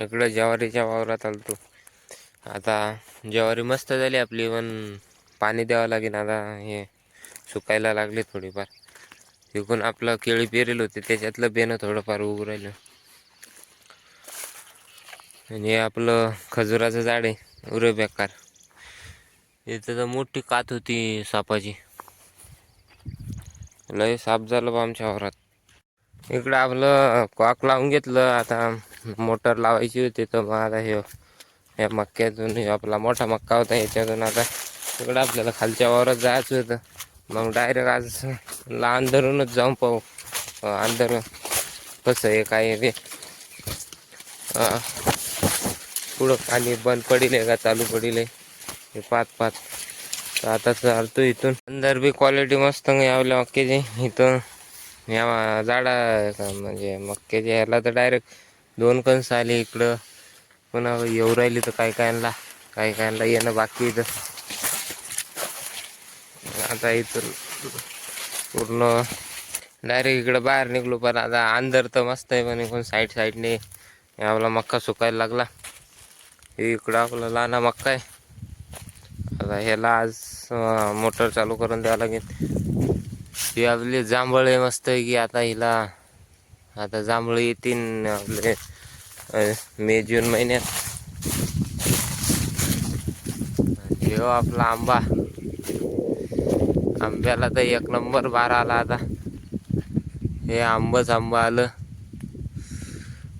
इकडं ज्वारीच्या वावरात आलतो. आता ज्वारी मस्त झाली आपली पण पाणी द्यावं लागेल. आता हे सुकायला लागले थोडीफार. तिकून आपलं केळी पेरेल होते त्याच्यातलं बेणं थोडंफार उभं राहिलं. आणि आपलं खजुराचं झाड आहे उरे बेकार. इथं तर मोठी कात होती सापाची. लय साप झालं बा आमच्या वावरात. इकडं आपलं कॉक लावून घेतलं आता मोटर लावायची होती तर मग आता हे या मक्क्यातून आपला मोठा मक्का होता याच्यातून आता तिकडं आपल्याला खालच्या वावरात जायचं होतं. मग डायरेक्ट आज लहान धरूनच जाऊन पाहू. अं, कसं आहे काय ते. पुढं पाणी बंद पडील का चालू पडील आहे. हे पाच पाच तर आता चालतो इथून. अंदर बी क्वालिटी मस्त यावल्या मक्क्याची. इथं या झाडा म्हणजे मक्क्याच्या ह्याला तर डायरेक्ट दोन कणस आले इकडं. पुन्हा येऊ राहिली तर काय कायला काय कायला येणं बाकी इथं. आता इथं पूर्ण डायरेक्ट इकडं बाहेर निघलो पण आता अंदर तर मस्त आहे पण इकडून साईड साईडने आपला मक्का सुकायला लागला. हे इकडं आपला लहान मक्का आहे. आता ह्याला आज मोटर चालू करून द्यावं लागेल. ही आपली जांभळ आहे मस्त आहे की आता हिला आता जांभळ येतील आपले. मे जून महिन्यात. आणि आपला आंबा. आंब्याला तर एक नंबर बार आला आता. हे आंबच आंबा आलं.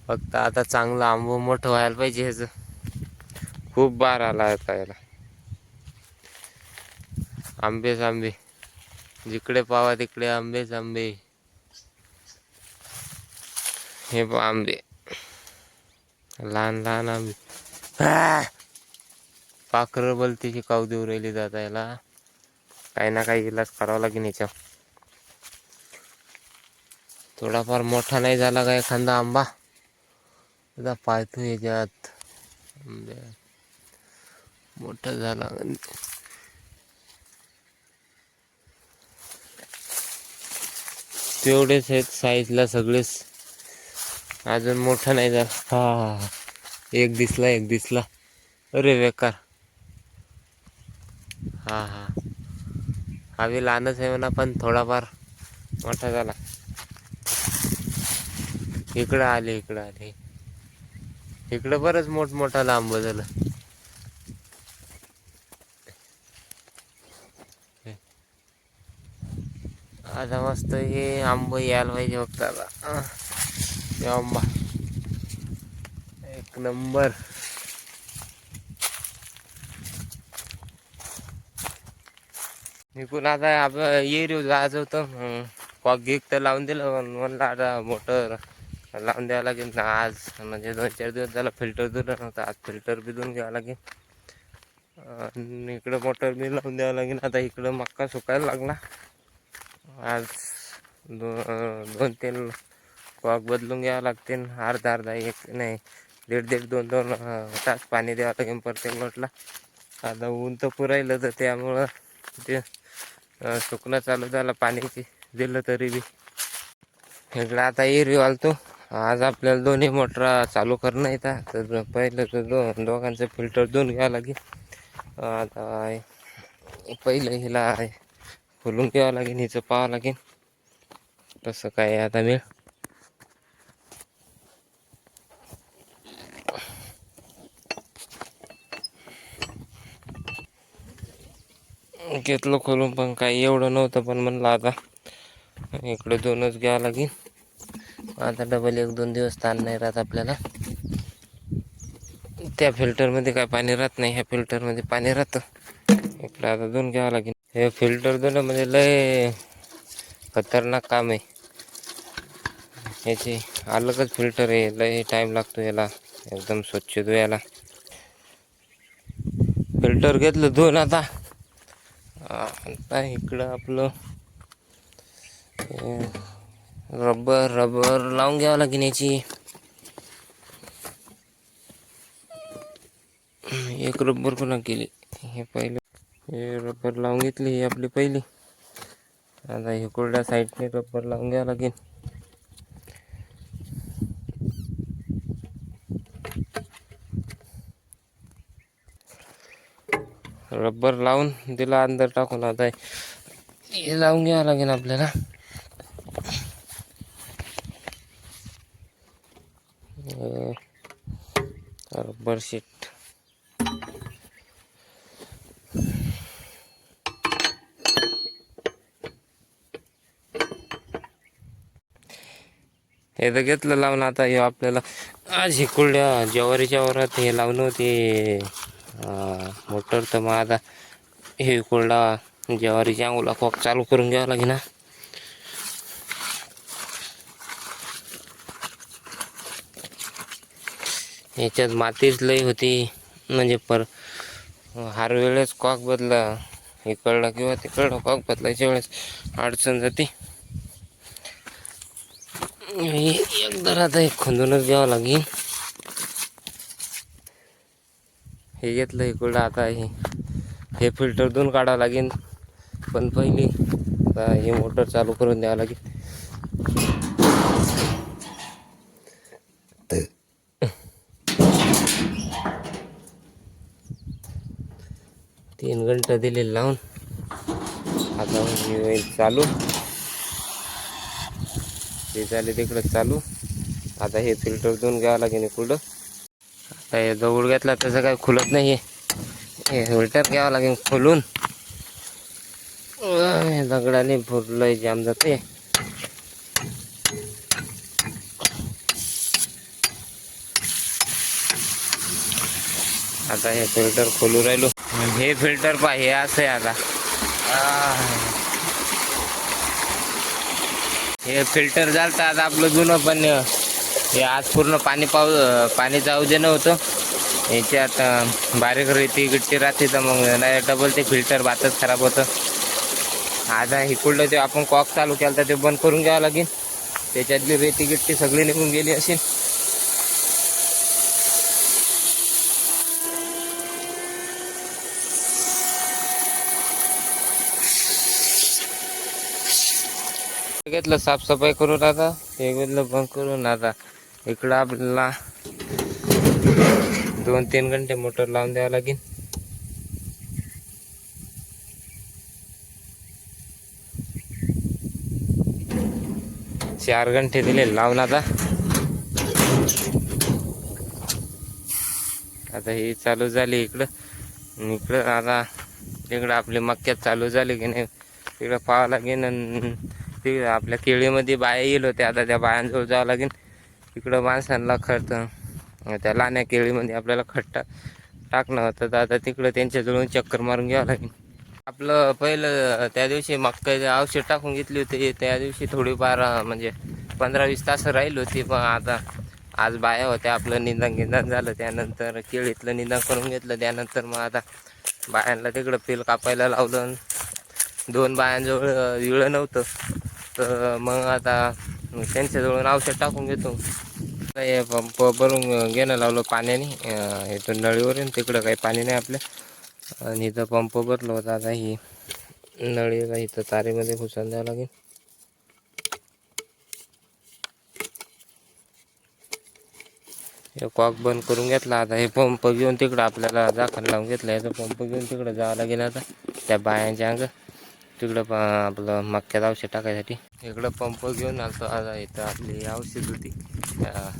फक्त आता चांगलं आंबं मोठं व्हायला पाहिजे ह्याचं. खूप बार आला आता याला. आंबेच आंबे. जिकडे पावा तिकडे आंबेच आंबे. हे आंबे. लहान लहान आंबे पाखरं बलतीची काव देऊ राहिली जाता याला काही ना काही इलाज करावा लागेल याच्यावर थोडाफार मोठा नाही झाला का एखादा आंबा? आता पाहतो याच्यात. मोठा झाला. तेवढेच आहेत साईजला सगळेच. अजून मोठा नाही झाला. हा एक दिसला एक दिसला. अरे बेकार हा हा हा. बी लहानच आहे म्हणा पण थोडाफार मोठा झाला. इकडं आले इकडं आले. इकडं बरंच मोठमोठा लांब झालं. आता मस्त हे आंब यायला पाहिजे हे आंबा एक नंबर निघून आता आप एरिओ जायचं होतं कॉक गिक तर लावून दिलं पण म्हणलं आता मोटर लावून द्यावं लागेल ना आज म्हणजे दोन चार दिवस झाला फिल्टर दिलं नव्हतं आज फिल्टर बी देऊन घ्यावं लागेल आणि इकडं मोटर बी लावून द्यावं लागेल आता इकडं मक्का सुकायला लागला आज दो दोन तीन कॉक बदलून घ्यावं लागतील. अर्धा अर्धा एक नाही. दीड दीड दोन दोन तास पाणी द्यावं लागेल प्रत्येक लोटला आता ऊन तर पुरायलं तर त्यामुळं ते सुकणं चालू झालं पाण्याची दिलं तरी बी. इकडं आता एरवी वालतो. आज आपल्याला दोन्ही मोटर चालू करणं येतात तर पहिलं तर दो दोघांचं फिल्टर धुवून घ्यावं लागेल. आता पहिलं हिला खोलून घ्यावं लागेल हिचं पाहावं लागेल. तसं काय आता मी घेतलं खोलून पण काही एवढं नव्हतं पण म्हणलं आता इकडे दोनच घ्यावं लागेल. आता डबल एक दोन दिवस ताण नाही राहत आपल्याला. त्या फिल्टरमध्ये काय पाणी राहत नाही ह्या फिल्टरमध्ये पाणी राहतं. इकडे आता दोन घ्यावं लागेल. हे फिल्टर दोन म्हणजे लय खतरनाक काम आहे. याची अलगच फिल्टर आहे लय टाईम लागतो याला एकदम स्वच्छ धुवायला. फिल्टर घेतलं धुवून आता. आता इकडं आपलं रबर रबर लावून घ्यावं लागेल याची. एक रबर पुन्हा केली. हे पहिले हे रबर लावून घेतली ही आपली पहिली. आता हे कोरड्या साईडने रबर लावून घ्यावं लागेल. रबर लावून दिला अंदर टाकून आता हे लावून घ्यावं लागेल आपल्याला. रब्बर रबर शीट हे तर घेतलं लावून आता हे आपल्याला आज हे कुरड्या ज्वारीच्या वरात हे लावणं होते. मोटर तर मग आता हे कोरडा ज्वारीच्या अंगोला कॉक चालू करून घ्यावं लागेल ना. याच्यात मातीच लई होती. म्हणजे पर हर वेळेस कॉक बदला इकडला किंवा तिकडला कॉक बदलायच्या वेळेस अडचण जाते. एकदा आता एक खंदूनच घ्यावं लागेल. हे घेतलं इकडं आता हे. हे फिल्टर दोन काढावं लागेल. पण पहिली आता हे मोटर चालू करून द्यावं लागेल. तीन घंटा दिले लावून. आता हे होईल चालू. ते झाले तिकडं चालू. आता हे फिल्टर दोन घ्यावं लागेल इकडं. आता दगड घेतला त्याचं काय खुलत नाही हे फिल्टर घ्यावं लागेल खोलून. दगडाने भरलंय जाम जाते आता हे फिल्टर खोलू राहिलो. हे फिल्टर पा हे असं आहे आता. हे फिल्टर झालं आता आपलं जुनं पण हे आज पूर्ण पाणी पाऊ पाणी जाऊ दे नव्हतं याच्यात बारीक रेती गिट्टी राहते तर मग नाही डबल ते फिल्टर भातच खराब होतं. आता हिकुडलं ते आपण कॉक चालू केलं तर ते बंद करून घ्यावं लागेल. त्याच्यातली रेती गिट्टी सगळी निघून गेली असेल. घेतलं साफसफाई करून आता हे घेतलं बंद करून आता. इकडं आपल्याला दोन तीन घंटे मोटर लावून द्यावं लागेल. चार घंटे दिले लावून आता. आता ही चालू झाली इकडं. आणि इकडं आता तिकडं आपली मक्क्यात चालू झाली की नाही तिकडं पाहावं लागेल. आणि तिकडं आपल्या केळीमध्ये बाया येईल होत्या. आता त्या बायांजवळ जावं लागेल. इकडं माणसांना खर्च त्या लहान्या केळीमध्ये आपल्याला खट टाकणं होतं. तर आता तिकडं त्यांच्याजवळून चक्कर मारून घ्यावं लागेल. आपलं पहिलं त्या दिवशी मक्काचे औषध टाकून घेतली होती. त्या दिवशी थोडीफार म्हणजे पंधरा वीस तास राहिली होती. पण आता आज बाया होत्या. आपलं निंदन गिंदन झालं. त्यानंतर केळीतलं निंदन करून घेतलं. त्यानंतर मग आता बायांना तिकडं पिल कापायला लावलं. दोन बायांजवळ विळं नव्हतं. तर मग आता त्यांच्याजवळून औषध टाकून घेतो हे पंप भरून घेणं लावलं पाण्याने. अं, इथून नळीवरून तिकडं काही पाणी नाही आपल्या. आणि इथं पंप भरलो होता. आता ही नळीला इथं तारेमध्ये घुसून द्यावं लागेल. हे कॉक बंद करून घेतला. आता हे पंप घेऊन तिकडं आपल्याला दाखल लावून घेतलं. याचा पंप घेऊन तिकडं जावं लागेल आता. त्या बायांच्या अंग. तिकडं प- आपलं मक्यात औषध टाकायसाठी. इकडं पंप घेऊन आलतो. आता इथं आपली औषध होती. त्या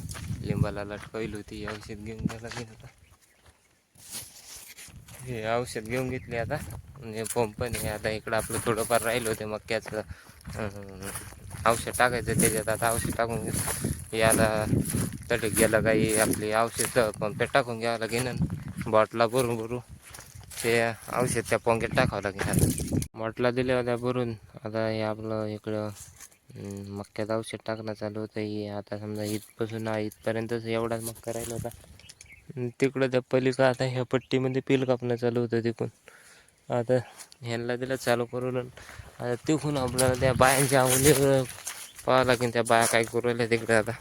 लिंबाला लटकवली होती. औषध घेऊन घ्यायला लागेल आता. हे औषध घेऊन घेतली आता. म्हणजे पंप नाही आता इकडं आपलं थोडंफार राहिलं होतं मक्याचं. औषध टाकायचं त्याच्यात. आता औषध टाकून घेत हे आता गेलं काही आपली औषध पंप टाकून घ्यावं लागेल आणि बॉटला भरून भरू ते औषध त्या पंक्यात टाकावं लागेल आता. बॉटला दिल्या होत्या भरून. आता हे आपलं इकडं मक्क्यात औषध टाकणं चालू होतं. हे आता समजा इथपासून इथपर्यंतच एवढाच मक्का राहिला होता. तिकडं त्या पलीकडं आता ह्या पट्टीमध्ये पिल कापणं चालू होतं तिकून. आता ह्यांना दिलं चालू करून. आता तिकून आपल्याला त्या बायांच्या मुलीकडं पाहावं लागेल त्या बाया काय करू राहिल्या तिकडे आता.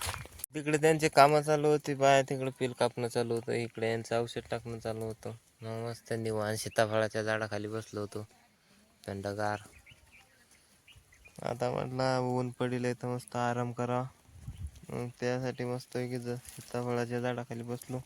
तिकडे त्यांचे कामं चालू होती बाया. तिकडे पील कापणं चालू होतं. इकडे यांचं औषध टाकणं चालू होतं. मग मस्त निवान सीताफळाच्या झाडाखाली बसलो होतो. थंडगार. आता म्हटलं ऊन पडेल आहे तर मस्त आराम करा. मग त्यासाठी मस्त सीताफळाच्या झाडाखाली बसलो.